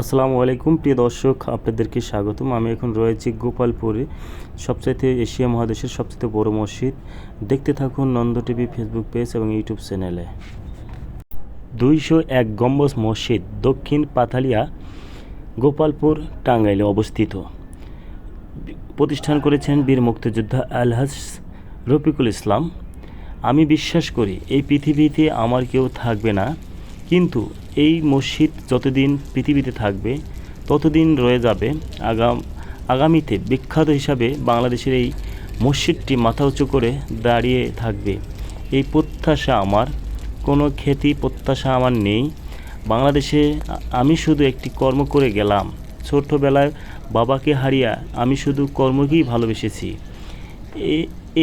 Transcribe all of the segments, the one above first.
আসসালামু আলাইকুম, প্রিয় দর্শক, আপনাদেরকে স্বাগতম। আমি এখন রয়েছি গোপালপুরে, সবচাইতে এশিয়া মহাদেশের সবচেয়ে বড় মসজিদ। দেখতে থাকুন নন্দ টিভি ফেসবুক পেজ এবং ইউটিউব চ্যানেলে। দুইশো এক গম্বজ মসজিদ দক্ষিণ পাথালিয়া গোপালপুর, টাঙ্গাইলে অবস্থিত। প্রতিষ্ঠান করেছেন বীর মুক্তিযোদ্ধা আলহাজ রফিকুল ইসলাম। আমি বিশ্বাস করি, এই পৃথিবীতে আমার কেউ থাকবে না। কিন্তু এই মসজিদ যতদিন পৃথিবীতে থাকবে, ততদিন রয়ে যাবে আগাম, আগামীতে বিখ্যাত হিসাবে বাংলাদেশের এই মসজিদটি মাথা উঁচু করে দাঁড়িয়ে থাকবে। এই প্রত্যাশা আমার, কোনো খ্যাতি প্রত্যাশা আমার নেই। বাংলাদেশে আমি শুধু একটি কর্ম করে গেলাম। ছোট্টবেলায় বাবাকে হারিয়ে আমি শুধু কর্মকেই ভালোবেসেছি।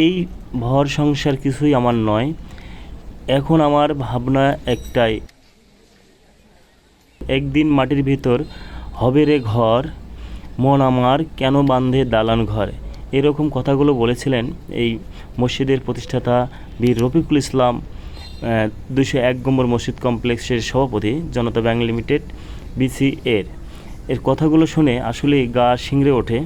এই ভর সংসার কিছুই আমার নয়। এখন আমার ভাবনা একটাই। একদিন মাটির ভিতর, হবে রে ঘর, মন আমার কেন বান্ধে দালান ঘর? এরকম কথাগুলো বলেছিলেন এই মসজিদের প্রতিষ্ঠাতা বীর রফিকুল ইসলাম দুশো এক নম্বর মসজিদ কমপ্লেক্সের সভাপতি, জনতা ব্যাংক লিমিটেড বিসি এর এর কথাগুলো শুনে আসলে গা শিংড়ে ওঠে।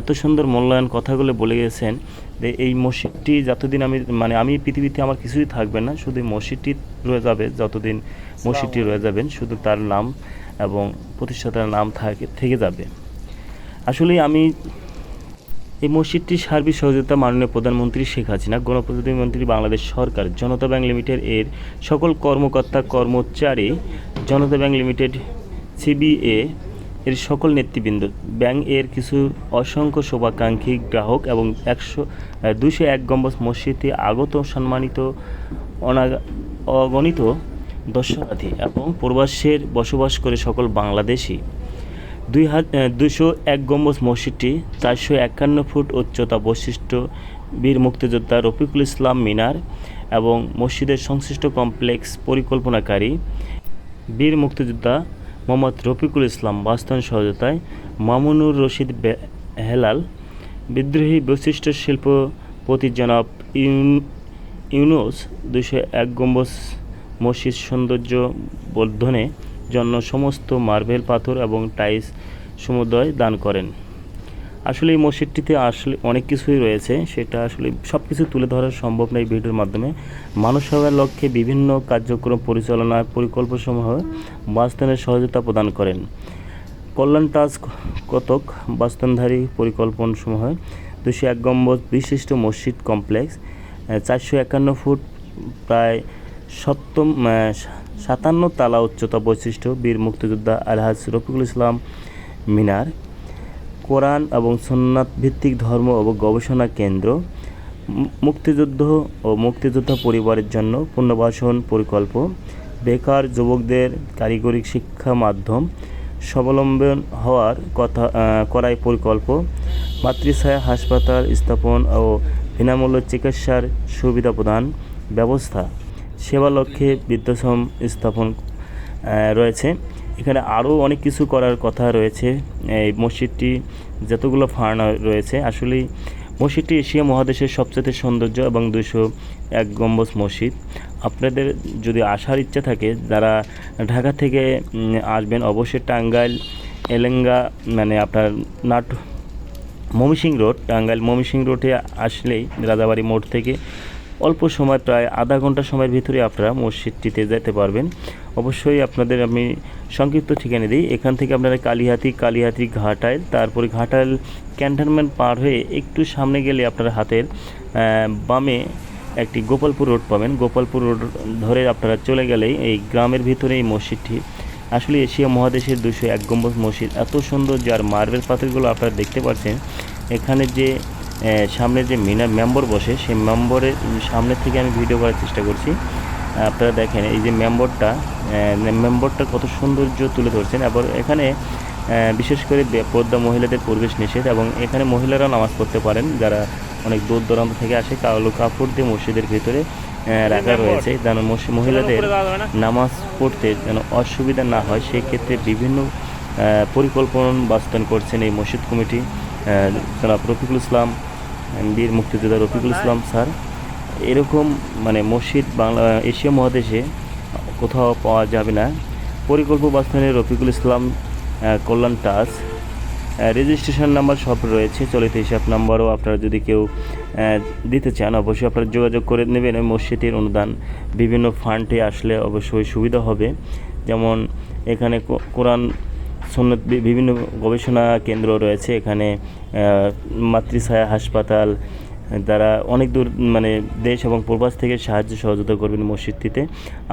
এত সুন্দর মূল্যায়ন কথাগুলো বলে গেছেন যে এই মসজিদটি যতদিন আমি মানে আমি পৃথিবীতে আমার কিছুই থাকবে না শুধু মসজিদটি রয়ে যাবে যতদিন মসজিদটি রয়ে যাবেন শুধু তার নাম এবং প্রতিষ্ঠাতার নাম থাকে থেকে যাবে। আসলে আমি এই মসজিদটির সার্বিক সহযোগিতা মাননীয় প্রধানমন্ত্রী শেখ হাসিনা গণপ্রজাতন্ত্রী বাংলাদেশ সরকার জনতা ব্যাংক লিমিটেড এর সকল কর্মকর্তা কর্মচারী জনতা ব্যাংক লিমিটেড সিবিএ এর সকল নেতৃবৃন্দ। ব্যাংক এর কিছু অসংখ্য শোভাকাঙ্ক্ষী গ্রাহক এবং একশো দুশো এক গম্বজ মসজিদে আগত সম্মানিত অগণিত দর্শনার্থী এবং প্রবাসের বসবাস করে সকল বাংলাদেশি। দুই হাত দুশো এক গম্বজ মসজিদটি চারশো একান্ন ফুট উচ্চতা বৈশিষ্ট্য বীর মুক্তিযোদ্ধা রফিকুল ইসলাম মিনার এবং মসজিদের সংশ্লিষ্ট কমপ্লেক্স পরিকল্পনাকারী বীর মুক্তিযোদ্ধা মোহাম্মদ রফিকুল ইসলাম বাস্তবায়ন সহযোগিতায় মামুনুর রশিদ হেলাল, বিদ্রোহী বৈশিষ্ট্য শিল্পপতি জনাব ইউনোস ইউনুস দুশো এক গম্বজ মসজিদ সৌন্দর্য বর্ধনে জন্য সমস্ত মার্বেল পাথর এবং টাইস সমুদয় দান করেন। আসলে এই মসজিদটিতে আসলে অনেক কিছুই রয়েছে, সেটা আসলে সব কিছু তুলে ধরা সম্ভব নয় ভিডিওর মাধ্যমে। মানুষ সেবার লক্ষ্যে বিভিন্ন কার্যক্রম পরিচালনা, পরিকল্পনাসমূহ বাস্তবায়নের সহযোগিতা প্রদান করেন। কল্যাণ টাচ কতক বাস্তবধারী পরিকল্পনাসমূহ, দুশো এক গম্বজ বিশিষ্ট মসজিদ কমপ্লেক্স চারশো একান্ন ফুট প্রায় সপ্তম সাতান্ন তালা উচ্চতা বৈশিষ্ট্য বীর মুক্তিযোদ্ধা আলহাজ রফিকুল ইসলাম মিনার। কোরআন এবং সুন্নাত ভিত্তিক ধর্ম ও গবেষণা কেন্দ্র মুক্তিযুদ্ধ ও মুক্তিযোদ্ধা পরিবারের জন্য পুনর্বাসন পরিকল্প, বেকার যুবকদের কারিগরি শিক্ষা মাধ্যম স্বাবলম্বন হওয়ার কথা করাই পরিকল্প, মাতৃছায়া হাসপাতাল স্থাপন ও বিনামূল্য চিকিৎসার সুবিধা প্রদান ব্যবস্থা, সেবা লক্ষ্যে বৃদ্ধাশ্রম স্থাপন রয়েছে। এখানে আরও অনেক কিছু করার কথা রয়েছে। এই মসজিদটি যতগুলো ফার্ন রয়েছে আসলেই মসজিদটি এশিয়া মহাদেশের সবচেয়ে সৌন্দর্য এবং দুশো এক গম্বজ মসজিদ। আপনাদের যদি আসার ইচ্ছা থাকে, যারা ঢাকা থেকে আসবেন, অবশ্যই টাঙ্গাইল, এলেঙ্গা মানে আপনার নাট মমিসিং রোড, টাঙ্গাইল মমিসিং রোডে আসলেই রাজাবাড়ি মোড় থেকে অল্প সময়, প্রায় আধা ঘণ্টা সময়ের ভিতরে আপনারা মসজিদটিতে যেতে পারবেন। অবশ্যই আপনাদের আমি সংক্ষিপ্ত ঠিকানা দিই। এখান থেকে আপনারা কালীহাতি, কালিহাতি ঘাটাইল তারপরে ঘাটাইল ক্যান্টনমেন্ট পার হয়ে একটু সামনে গেলে আপনারা হাতের বামে একটি গোপালপুর রোড পাবেন। গোপালপুর রোড ধরে আপনারা চলে গেলেই এই গ্রামের ভিতরে এই মসজিদটি। আসলে এশিয়া মহাদেশের দুশো এক গম্বুজ মসজিদ। এত সুন্দর যার মার্বেল পাথরগুলো আপনারা দেখতে পাচ্ছেন। এখানে যে সামনে যে মিনার মেম্বর বসে, সেই মেম্বরের সামনে থেকে আমি ভিডিও করার চেষ্টা করছি। আপনারা দেখেন এই যে মেম্বরটা মেম্বরটা কত সৌন্দর্য তুলে ধরছেন এবং এখানে বিশেষ করে পদ্মা মহিলাদের প্রবেশ নিষেধ এবং এখানে মহিলারা নামাজ পড়তে পারেন যারা অনেক দূর দূরান্ত থেকে আসে কালো কাপড় দিয়ে মসজিদের ভিতরে রাখা রয়েছে যেন মহিলাদের নামাজ পড়তে যেন অসুবিধা না হয় সেক্ষেত্রে বিভিন্ন পরিকল্পনা বাস্তবায়ন করছেন এই মসজিদ কমিটি জনাব রফিকুল ইসলাম বীর মুক্তিযোদ্ধা রফিকুল ইসলাম স্যার। এরকম মানে মসজিদ বাংলা এশিয়া মহাদেশে কোথাও পাওয়া যাবে না। পরিকল্প বাস্তবায়নে রফিকুল ইসলাম কল্যাণ টাচ রেজিস্ট্রেশন নাম্বার সব রয়েছে চলিত হিসাব নাম্বারও আপনারা যদি কেউ দিতে চান, অবশ্যই আপনারা যোগাযোগ করে নেবেন। মসজিদের অনুদান বিভিন্ন ফান্ডে আসলে অবশ্যই সুবিধা হবে। যেমন এখানে কোরআন, সুন্নত বি- বিভিন্ন গবেষণা কেন্দ্র রয়েছে। এখানে মাতৃছায়া হাসপাতাল তারা অনেক দূর মানে দেশ এবং প্রবাস থেকে সাহায্য সহযোগিতা করবেন মসজিদটিতে।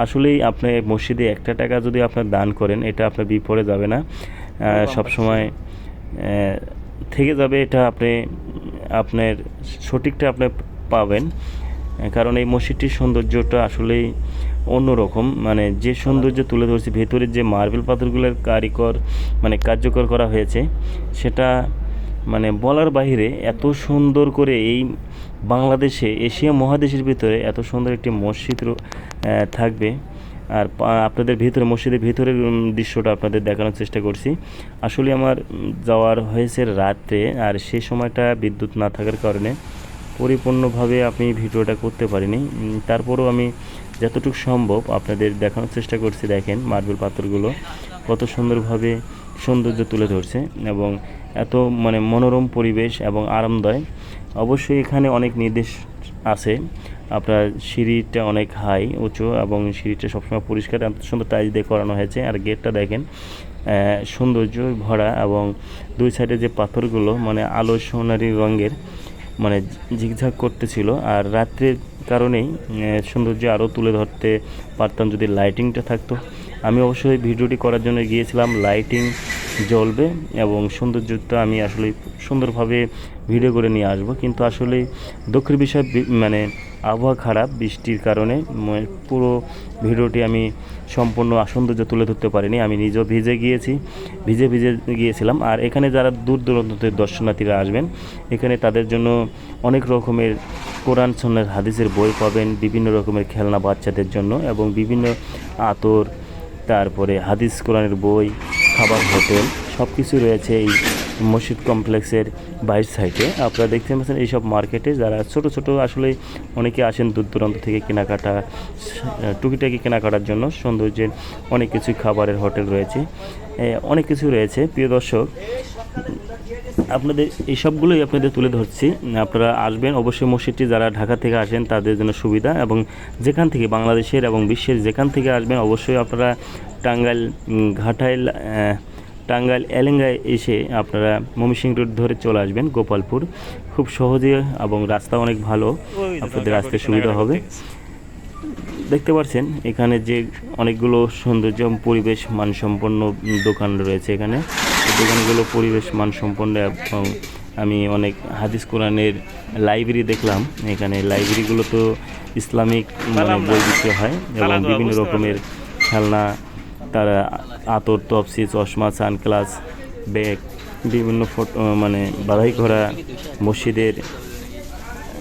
আসলেই আপনি মসজিদে একটা টাকা যদি আপনার দান করেন এটা আপনার বিপরে যাবে না। সব সময় থেকে যাবে এটা আপনি আপনার সঠিকটা আপনি পাবেন। কারণ এই মসজিদটির সৌন্দর্যটা আসলেই অন্যরকম। মানে যে সৌন্দর্য তুলে ধরছে ভেতরের যে মার্বেল পাথরগুলোর কারিকর মানে কার্যকর করা হয়েছে সেটা মানে বলার বাইরে এত সুন্দর করে এই বাংলাদেশে, এশিয়া মহাদেশের ভিতরে এত সুন্দর একটি মসজিদ থাকবে। আর আপনাদের ভিতরে, মসজিদের ভিতরের দৃশ্যটা আপনাদের দেখানোর চেষ্টা করছি। আসলে আমার যাওয়ার হয়েছে রাত্রে, আর সে সময়টা বিদ্যুৎ না থাকার কারণে পরিপূর্ণভাবে আমি ভিডিওটা করতে পারিনি। তারপরেও আমি যতটুকু সম্ভব আপনাদের দেখানোর চেষ্টা করছি। দেখেন, মার্বেল পাথরগুলো কত সুন্দরভাবে সৌন্দর্য তুলে ধরছে এবং এত মানে মনোরম পরিবেশ এবং আরামদায়। অবশ্যই এখানে অনেক নির্দেশ আছে। আপনার সিঁড়িটা অনেক হাই, উঁচু এবং সিঁড়িটা সবসময় পরিষ্কার। এত সুন্দর টাইলস দিয়ে করানো হয়েছে। আর গেটটা দেখেন সৌন্দর্য ভরা এবং দুই সাইডে যে পাথরগুলো মানে আলো সোনারি রঙের মানে ঝিকঝাক করতেছিল। আর রাত্রের কারণেই সৌন্দর্য আরও তুলে ধরতে পারতাম যদি লাইটিংটা থাকতো। আমি অবশ্যই ভিডিওটি করার জন্য গিয়েছিলাম। লাইটিং জ্বলবে এবং সৌন্দর্যটা আমি আসলে সুন্দরভাবে ভিডিও করে নিয়ে আসব। কিন্তু আসলে দক্ষিণ বিষয় মানে আবহাওয়া খারাপ, বৃষ্টির কারণে পুরো ভিডিওটি আমি সম্পূর্ণ সৌন্দর্য তুলে ধরতে পারিনি। আমি নিজেও ভিজে গিয়েছি, ভিজে ভিজে গিয়েছিলাম। আর এখানে যারা দূর দূরান্ত থেকে দর্শনার্থীরা আসবেন, এখানে তাদের জন্য অনেক রকমের কোরআন সন্ন্যার হাদিসের বই পাবেন, বিভিন্ন রকমের খেলনা বাচ্চাদের জন্য এবং বিভিন্ন আতর তারপরে হাদিস কোরআনের বই খাবার হোটেল সব কিছু রয়েছে এই মসজিদ কমপ্লেক্সের বাইশ সাইডে। আপনারা দেখতে পাচ্ছেন এইসব মার্কেটে যারা ছোট ছোট আসলে অনেকে আসেন দূর দূরান্ত থেকে কেনাকাটা, টুকিটাকি কেনাকাটার জন্য। সৌন্দর্যের অনেক কিছু খাবারের হোটেল রয়েছে। অনেক কিছু রয়েছে। প্রিয় দর্শক, আপনাদের এই সবগুলোই আপনাদের তুলে ধরছি। আপনারা আসবেন, অবশ্যই মসজিদটি যারা ঢাকা থেকে আসেন তাদের জন্য সুবিধা এবং যেখান থেকে বাংলাদেশের এবং বিশ্বের যেখান থেকে আসবেন, অবশ্যই আপনারা টাঙ্গাইল ঘাটাইল টাঙ্গাইল এলেঙ্গায় এসে আপনারা ময়মনসিংহ রোড ধরে চলে আসবেন গোপালপুর। খুব সহজে এবং রাস্তা অনেক ভালো আপনাদের আসতে সুবিধা হবে। দেখতে পাচ্ছেন এখানে যে অনেকগুলো সৌন্দর্য পরিবেশ মানসম্পন্ন দোকান রয়েছে এখানে। দোকানগুলো পরিবেশ মানসম্পন্ন এবং আমি অনেক হাদিস কোরআনের লাইব্রেরি দেখলাম। এখানে লাইব্রেরিগুলো তো ইসলামিক মানে বই বিক্রি হয় এবং বিভিন্ন রকমের খেলনা তারা আতর তপসি চশমা, সানগ্লাস, ব্যাগ, বিভিন্ন ফটো মানে বাধাই করা মসজিদের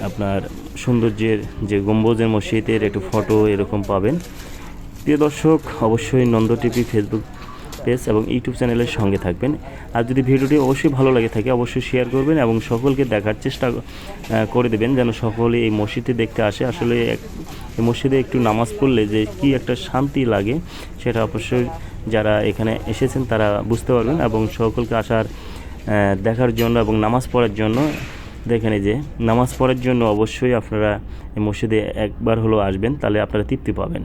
আপনার সৌন্দর্যের যে গম্বুজের মসজিদের একটু ফটো এরকম পাবেন। প্রিয় দর্শক, অবশ্যই নন্দ টিভি ফেসবুক পেজ এবং ইউটিউব চ্যানেলের সঙ্গে থাকবেন। আর যদি ভিডিওটি অবশ্যই ভালো লাগে থাকে, অবশ্যই শেয়ার করবেন এবং সকলকে দেখার চেষ্টা করে দেবেন যেন সকলে এই মসজিদে দেখতে আসে। আসলে এই মসজিদে একটু নামাজ পড়লে যে কি একটা শান্তি লাগে, সেটা অবশ্যই যারা এখানে এসেছেন তারা বুঝতে পারবেন এবং সকলকে আসার দেখার জন্য এবং নামাজ পড়ার জন্য দেখেন যে নামাজ পড়ার জন্য অবশ্যই আপনারা এই মসজিদে একবার হলেও আসবেন, তাহলে আপনারা তৃপ্তি পাবেন।